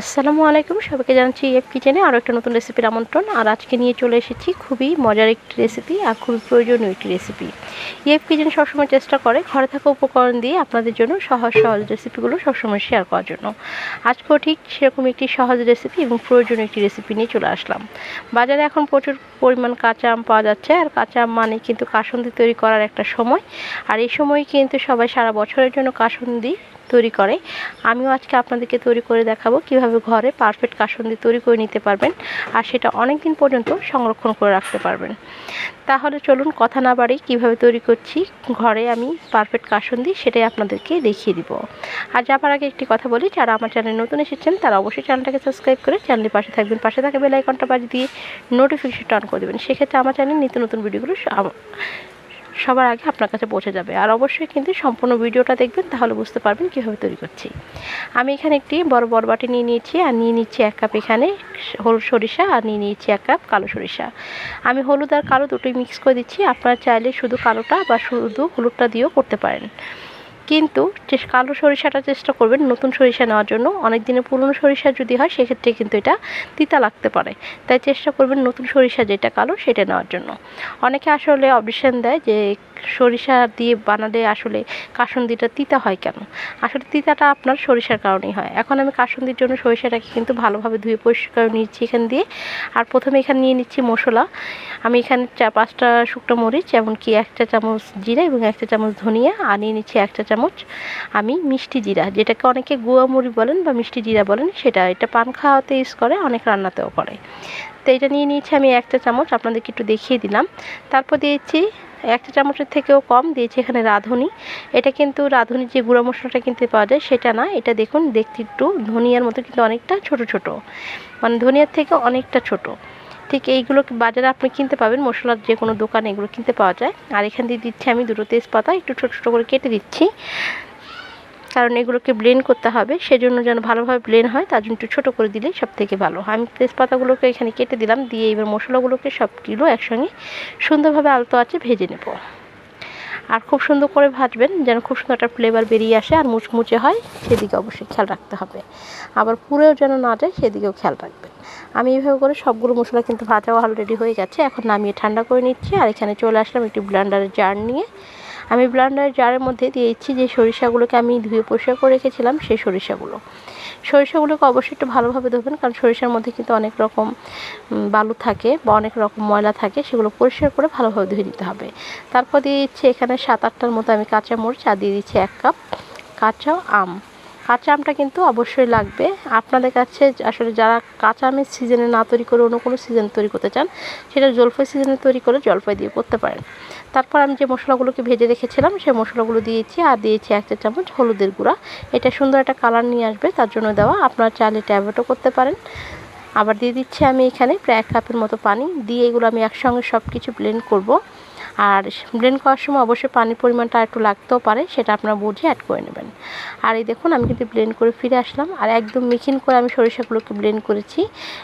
আসসালামু আলাইকুম, সবাইকে জানাচ্ছি এফ কিচেনে আরও একটা নতুন রেসিপির আমন্ত্রণ। আর আজকে নিয়ে চলে এসেছি খুবই মজার একটি রেসিপি আর খুবই প্রয়োজনীয় একটি রেসিপি এফ কিচেন সবসময় চেষ্টা করে ঘরে থাকা উপকরণ দিয়ে আপনাদের জন্য সহজ সহজ রেসিপিগুলো সবসময় শেয়ার করার জন্য। আজকেও ঠিক সেরকম একটি সহজ রেসিপি এবং প্রয়োজনীয় একটি রেসিপি নিয়ে চলে আসলাম। বাজারে এখন প্রচুর পরিমাণ কাঁচা আম পাওয়া যাচ্ছে, আর কাঁচা আম মানে কিন্তু কাসন্দি তৈরি করার একটা সময়। আর এই সময় কিন্তু সবাই সারা বছরের জন্য কাসন্দি তৈরি করে। আমিও আজকে আপনাদেরকে তৈরি করে দেখাবো কীভাবে ঘরে পারফেক্ট কাসন্দি তৈরি করে নিতে পারবেন আর সেটা অনেক দিন পর্যন্ত সংরক্ষণ করে রাখতে পারবেন। তাহলে চলুন কথা না বাড়ি কীভাবে তৈরি করছি, ঘরে আমি পারফেক্ট কাসন্দি সেটাই আপনাদেরকে দেখিয়ে দিব। আর যাবার আগে একটি কথা বলি, যারা আমার চ্যানেলে নতুন এসেছেন, তারা অবশ্যই চ্যানেলটাকে সাবস্ক্রাইব করে চ্যানেলের পাশে থাকবেন। পাশে থাকা বেল আইকনটা বাজিয়ে দিয়ে নোটিফিকেশনটা অন করে দেবেন। সেক্ষেত্রে আমার চ্যানেল নিত্য নতুন ভিডিওগুলো সবার আগে আপনার কাছে পৌঁছে যাবে। আর অবশ্যই কিন্তু সম্পূর্ণ ভিডিওটা দেখবেন, তাহলে বুঝতে পারবেন কীভাবে তৈরি করছি। আমি এখানে একটি বড় বড় বাটি নিয়ে নিয়েছি, আর নিয়ে নিচ্ছি এক কাপ এখানে হলুদ সরিষা, আর নিয়ে নিয়েছি এক কাপ কালো সরিষা। আমি হলুদ আর কালো দুটোই মিক্স করে দিচ্ছি, আপনারা চাইলে শুধু কালোটা বা শুধু হলুদটা দিয়েও করতে পারেন। কিন্তু কালো সরিষাটা চেষ্টা করবেন নতুন সরিষা নেওয়ার জন্য, অনেক দিনের পুরনো সরিষা যদি হয়, সেক্ষেত্রে কিন্তু এটা তিতা লাগতে পারে। তাই চেষ্টা করবেন নতুন সরিষা যেটা কালো, সেটা নেওয়ার জন্য। অনেকে আসলে অবজেকশন দেয় যে সরিষা দিয়ে বানালে আসলে কাসন্দিটা তিতা হয় কেন? আসলে তিতাটা আপনার সরিষার কারণেই হয়। এখন আমি কাসন্দির জন্য সরিষাটাকে কিন্তু ভালোভাবে ধুয়ে পরিষ্কার করে নিচ্ছি এখান দিয়ে। আর প্রথমে এখানে নিয়ে নিচ্ছি মশলা। আমি এখানে চার পাঁচটা শুকনো মরিচ, এমনকি একটা চামচ জিরা এবং একটা চামচ ধনিয়া, আর নিয়ে নিচ্ছি একটা আমি মিষ্টি জিরা, যেটাকে অনেকে গুয়া মুড়ি বলেন বা মিষ্টি জিরা বলেন, সেটা এটা পান খাওয়াতে ইউজ করে, অনেক রান্নাতেও করে। তো এটা নিয়ে নিয়েছি আমি একটা চামচ, আপনাদেরকে একটু দেখিয়ে দিলাম। তারপর দিয়েছি একটা চামচের থেকেও কম, দিয়েছি এখানে রাঁধুনি। এটা কিন্তু রাঁধুনির যে গুঁড়ো মশলাটা কিনতে পাওয়া যায়, সেটা না, এটা দেখুন, দেখতে একটু ধনিয়ার মতো কিন্তু অনেকটা ছোট ছোট। মানে ধনিয়ার থেকে অনেকটা ছোট। ঠিক এইগুলো বাজারে আপনি কিনতে পাবেন? মশলার যে কোনো দোকানে এগুলো কিনতে পাওয়া যায়। আর এখান দিয়ে দিচ্ছি আমি দুটো তেজপাতা, একটু ছোটো ছোটো করে কেটে দিচ্ছি। কারণ এগুলোকে ব্লেন্ড করতে হবে, সেজন্য যেন ভালোভাবে ব্লেন্ড হয়, তার জন্য একটু ছোটো করে দিলে সব থেকে ভালো। আমি তেজপাতাগুলোকে এখানে কেটে দিলাম, দিয়ে এবার মশলাগুলোকে সবগুলো একসঙ্গে সুন্দরভাবে আলতো আছে ভেজে নেব। আর খুব সুন্দর করে ভাজবেন, যেন খুব সুন্দর একটা ফ্লেভার বেরিয়ে আসে আর মুচমুচে হয়, সেদিকে অবশ্যই খেয়াল রাখতে হবে। আবার পুরেও যেন না যায়, সেদিকেও খেয়াল রাখবেন। আমি এইভাবে করে সবগুলো মশলা কিন্তু ভাজাও অলরেডি হয়ে গেছে, এখন নামিয়ে ঠান্ডা করে নিচ্ছি, আর এখানে চলে আসলাম একটি ব্লেন্ডারের জার নিয়ে। আমি ব্লেন্ডারের জারের মধ্যে দিয়ে দিচ্ছি যে সরিষাগুলোকে আমি ধুয়ে পরিষ্কার করে রেখেছিলাম, সেই সরিষাগুলো। সরিষাগুলোকে অবশ্যই একটু ভালোভাবে ধোবেন, কারণ সরিষার মধ্যে কিন্তু অনেক রকম বালু থাকে বা অনেক রকম ময়লা থাকে, সেগুলো পরিষ্কার করে ভালোভাবে ধুয়ে নিতে হবে। তারপর দিয়ে দিচ্ছি এখানে সাত আটটার মতো আমি কাঁচা মরিচ আর দিয়ে দিচ্ছি এক কাপ কাঁচা আম। কাঁচা আমটা কিন্তু অবশ্যই লাগবে। আপনাদের কাছে আসলে যারা কাঁচা আমের সিজনে না তৈরি করে অন্য কোনো সিজন তৈরি করতে চান, সেটা জলপাই সিজনে তৈরি করে জলপাই দিয়ে করতে পারেন। তারপর আমি যে মশলাগুলোকে ভেজে রেখেছিলাম সেই মশলাগুলো দিয়েছি আর দিয়েছি এক চা চামচ হলুদের গুঁড়া। এটা সুন্দর একটা কালার নিয়ে আসবে, তার জন্য দেওয়া আপনারা চাইলে ট্যাবলেটও করতে পারেন। আবার দিয়ে দিচ্ছি আমি এখানে প্রায় এক কাপের মতো পানি। দিয়ে এগুলো আমি একসঙ্গে সব কিছু ব্লেন্ড করব। আর ব্লেন্ড করার সময় অবশ্যই পানির পরিমাণটা একটু লাগতেও পারে, সেটা আপনারা বুঝে অ্যাড করে নেবেন। আর এই দেখুন, আমি কিন্তু ব্লেন্ড করে ফিরে আসলাম, আর একদম মিখিন করে আমি সরিষাগুলোকে ব্লেন্ড করেছি।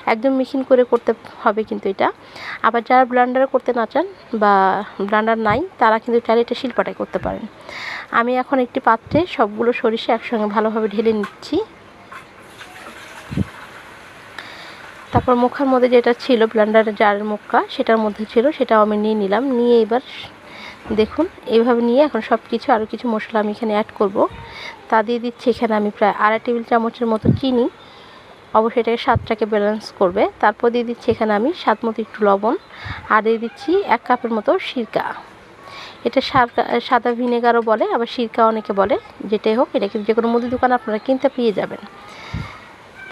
একদম মিখিন করে করতে হবে কিন্তু এটা। আবার যারা ব্লান্ডারে করতে না চান বা ব্লান্ডার নাই, তারা কিন্তু চাইলে এটা শিল্পাটাই করতে পারেন। আমি এখন একটি পাত্রে সবগুলো সরিষা একসঙ্গে ভালোভাবে ঢেলে নিচ্ছি। তারপর মুখার মধ্যে যেটা ছিল ব্লেন্ডারের জারের মুখা, সেটার মধ্যে ছিল, সেটাও আমি নিয়ে নিলাম। নিয়ে এবার দেখুন এইভাবে নিয়ে এখন সব কিছু আরও কিছু মশলা আমি এখানে অ্যাড করব। তা দিয়ে দিচ্ছি এখানে আমি প্রায় আড়াই টেবিল চামচের মতো চিনি। অবশ্যই এটাকে স্বাদটাকে ব্যালেন্স করবে। তারপর দিয়ে দিচ্ছি এখানে আমি স্বাদ মতো একটু লবণ। আর দিয়ে দিচ্ছি এক কাপের মতো সিরকা। এটা সারকা, সাদা ভিনেগারও বলে, আবার সিরকা অনেকে বলে, যেটাই হোক, এটা কিন্তু যে কোনো মুদি দোকানে আপনারা কিনতে পেয়ে যাবেন।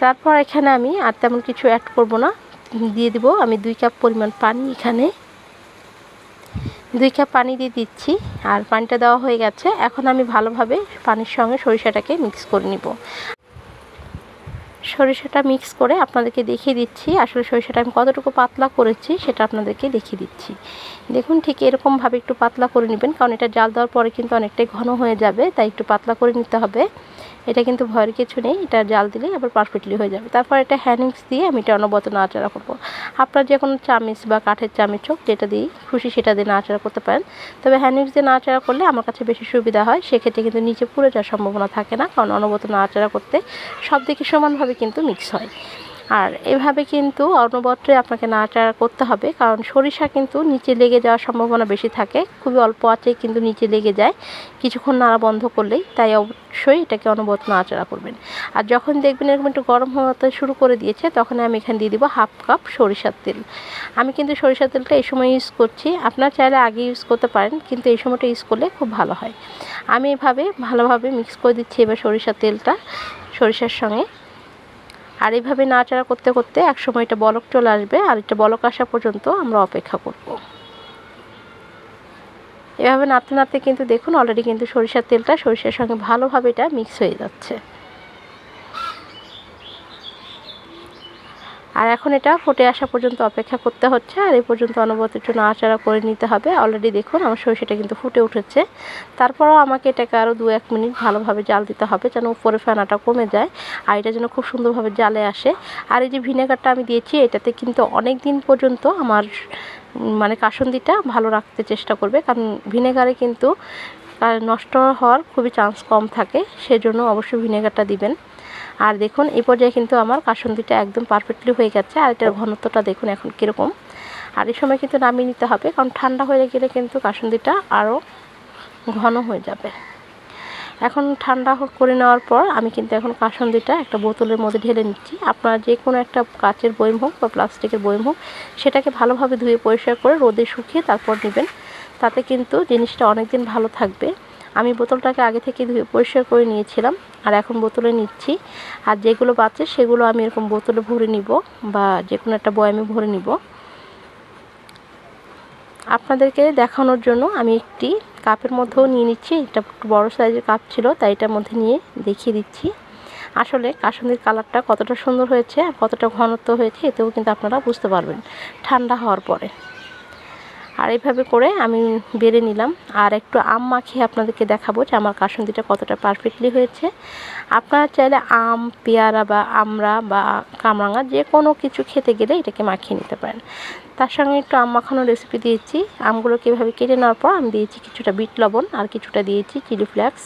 তারপর এখানে আমি আর তেমন কিছু অ্যাড করব না। দিয়ে দিব আমি দুই কাপ পরিমাণ পানি এখানে। দুই কাপ পানি দিয়ে দিচ্ছি আর পানিটা দেওয়া হয়ে গেছে। এখন আমি ভালোভাবে পানির সঙ্গে সরিষাটাকে মিক্স করে নিব। সরিষাটা মিক্স করে আপনাদেরকে দেখিয়ে দিচ্ছি। আসলে সরিষাটা আমি কতটুকু পাতলা করেছি সেটা আপনাদেরকে দেখিয়ে দিচ্ছি। দেখুন ঠিক এরকমভাবে একটু পাতলা করে নেবেন, কারণ এটা জাল দেওয়ার পরে কিন্তু অনেকটাই ঘন হয়ে যাবে, তাই একটু পাতলা করে নিতে হবে। এটা কিন্তু ভয়ের কিছু নেই, এটা জাল দিলেই আবার পারফেক্টলি হয়ে যাবে। তারপর এটা হ্যান্ডিংস দিয়ে আমি এটা অনবত নাড়াচাড়া করব। আপনার যে কোনো চামিচ বা কাঠের চামিচ হোক, যেটা দিয়েই খুশি সেটা দিয়ে নাড়াচাড়া করতে পারেন। তবে হ্যান্ডিংস দিয়ে নাড়াচাড়া করলে আমার কাছে বেশি সুবিধা হয়, সেক্ষেত্রে কিন্তু নিচে পুরো যাওয়ার সম্ভাবনা থাকে না, কারণ অনবত নাড়াচাড়া করতে সব দিকে সমানভাবে কিন্তু মিক্স হয়। আর এভাবে কিন্তু অনবরতে আপনাকে নাড়াচাড়া করতে হবে, কারণ সরিষা কিন্তু নিচে লেগে যাওয়ার সম্ভাবনা বেশি থাকে। খুবই অল্প আছে কিন্তু নিচে লেগে যায়। কিছুক্ষণ নাড়া বন্ধ করলেই তাই অবশ্যই এটাকে অনবরত নাড়াচাড়া করবেন। আর যখন দেখবেন এরকম একটু গরম হতে শুরু করে দিয়েছে, তখন আমি এখানে দিয়ে দিব হাফ কাপ সরিষার তেল। আমি কিন্তু সরিষার তেলটা এই সময় ইউজ করছি। আপনার চাইলে আগে ইউজ করতে পারেন, কিন্তু এই সময়টা ইউজ করলে খুব ভালো হয়। আমি এভাবে ভালোভাবে মিক্স করে দিচ্ছি এবার সরিষার তেলটা, সরিষার সঙ্গে। আর এইভাবে নাড়াচাড়া করতে করতে এক সময় এটা বলক চলে আসবে আর এটা বলক আসা পর্যন্ত আমরা অপেক্ষা করব। এভাবে নাড়তে নাড়তে কিন্তু দেখুন অলরেডি কিন্তু সরিষার তেলটা সরিষার সঙ্গে ভালোভাবে এটা মিক্স হয়ে যাচ্ছে। আর এখন এটা ফুটে আসা পর্যন্ত অপেক্ষা করতে হচ্ছে, আর এই পর্যন্ত অনবরত একটু নাড়াচাড়া করে নিতে হবে। অলরেডি দেখুন, আমার সরিষাটা কিন্তু ফুটে উঠেছে। তারপরও আমাকে এটাকে আরও দু এক মিনিট ভালোভাবে জাল দিতে হবে, যেন উপরে ফেনাটা কমে যায়, আর এটা যেন খুব সুন্দরভাবে জালে আসে। আর এই যে ভিনেগারটা আমি দিয়েছি, এটাতে কিন্তু অনেক দিন পর্যন্ত আমার মানে কাসন্দিটা ভালো রাখতে চেষ্টা করবে, কারণ ভিনেগারে কিন্তু নষ্ট হওয়ার খুবই চান্স কম থাকে, সেজন্য অবশ্যই ভিনেগারটা দিবেন। আর দেখুন, এই পর্যায়ে কিন্তু আমার কাসন্দিটা একদম পারফেক্টলি হয়ে গেছে। আর এটার ঘনত্বটা দেখুন এখন কীরকম। আর এই সময় কিন্তু নামিয়ে নিতে হবে, কারণ ঠান্ডা হয়ে গেলে কিন্তু কাসন্দিটা আরও ঘন হয়ে যাবে। এখন ঠান্ডা করে নেওয়ার পর আমি কিন্তু এখন কাসন্দিটা একটা বোতলের মধ্যে ঢেলে নিচ্ছি। আপনারা যে কোনো একটা কাচের বয়ম হোক বা প্লাস্টিকের বয়ম হোক, সেটাকে ভালোভাবে ধুয়ে পরিষ্কার করে রোদে শুকিয়ে তারপর নেবেন। তাতে কিন্তু জিনিসটা অনেক দিন ভালো থাকবে। আমি বোতলটাকে আগে থেকে ধুয়ে পরিষ্কার করে নিয়েছিলাম, আর এখন বোতলে নিচ্ছি। আর যেগুলো বাচ্চা সেগুলো আমি এরকম বোতলে ভরে নিব বা যে কোনো একটা বয়ামে ভরে নিব। আপনাদেরকে দেখানোর জন্য আমি একটি কাপের মধ্যেও নিয়ে নিচ্ছি। এটা একটু বড়ো সাইজের কাপ ছিল, তাই এটার মধ্যে নিয়ে দেখিয়ে দিচ্ছি। আসলে কাসন্দির কালারটা কতটা সুন্দর হয়েছে আর কতটা ঘনত্ব হয়েছে, এতেও কিন্তু আপনারা বুঝতে পারবেন। ঠান্ডা হওয়ার পরে। আর এইভাবে করে আমি বেড়ে নিলাম। আর একটু আম মাখিয়ে আপনাদেরকে দেখাবো যে আমার কাসন্দিটা কতটা পারফেক্টলি হয়েছে। আপনারা চাইলে আম, পেয়ারা বা আমরা বা কামরাঙা যে কোনো কিছু খেতে গেলে এটাকে মাখিয়ে নিতে পারেন। তার সঙ্গে একটু আম মাখানোর রেসিপি দিয়েছি। আমগুলোকে এভাবে কেটে নেওয়ার পর আমি দিয়েছি কিছুটা বিট লবণ আর কিছুটা দিয়েছি চিলি ফ্লেক্স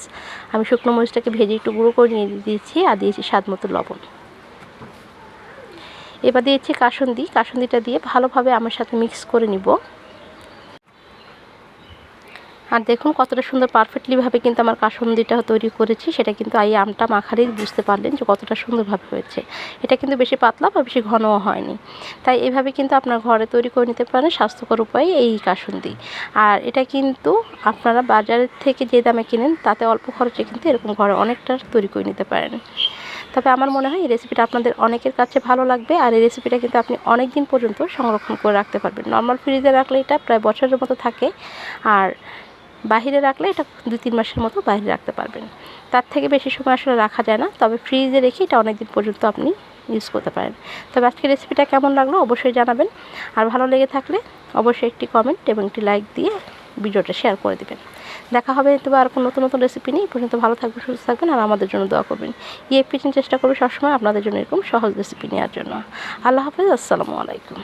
আমি শুকনো মরিচটাকে ভেজে একটু গুঁড়ো করে নিয়ে দিয়েছি আর দিয়েছি স্বাদ মতো লবণ। এবার দিয়েছি কাসন্দি। কাসন্দিটা দিয়ে ভালোভাবে আমার সাথে মিক্স করে নিব। আর দেখুন কতটা সুন্দর পারফেক্টলিভাবে কিন্তু আমার কাসন্দিটা তৈরি করেছি, সেটা কিন্তু এই আমটা মাখালেই বুঝতে পারলেন যে কতটা সুন্দরভাবে হয়েছে। এটা কিন্তু বেশি পাতলা বা বেশি ঘনও হয়নি। তাই এভাবে কিন্তু আপনার ঘরে তৈরি করে নিতে পারেন, স্বাস্থ্যকর উপায়ে এই কাসন্দি। আর এটা কিন্তু আপনারা বাজারের থেকে যে দামে কিনেন, তাতে অল্প খরচে কিন্তু এরকম ঘরে অনেকটা তৈরি করে নিতে পারেন। তবে আমার মনে হয় এই রেসিপিটা আপনাদের অনেকের কাছে ভালো লাগবে, আর এই রেসিপিটা কিন্তু আপনি অনেক দিন পর্যন্ত সংরক্ষণ করে রাখতে পারবেন। নর্মাল ফ্রিজে রাখলে এটা প্রায় বছরের মতো থাকে। আর বাহিরে রাখলে এটা দু তিন মাসের মতো বাইরে রাখতে পারবেন। তার থেকে বেশি সময় আসলে রাখা যায় না, তবে ফ্রিজে রেখে এটা অনেক দিন পর্যন্ত আপনি ইউজ করতে পারেন। তবে আজকের রেসিপিটা কেমন লাগল অবশ্যই জানাবেন, আর ভালো লেগে থাকলে অবশ্যই একটি কমেন্ট এবং একটি লাইক দিয়ে ভিডিওটা শেয়ার করে দেবেন। দেখা হবে তবে আর কোনো নতুন নতুন রেসিপি নিয়ে পর্যন্ত ভালো থাকবেন, সুস্থ থাকবেন, আর আমাদের জন্য দোয়া করবেন। ইয়ে পিছন চেষ্টা করবে সবসময় আপনাদের জন্য এরকম সহজ রেসিপি নেওয়ার জন্য। আল্লাহ হাফেজ, আসসালামু আলাইকুম।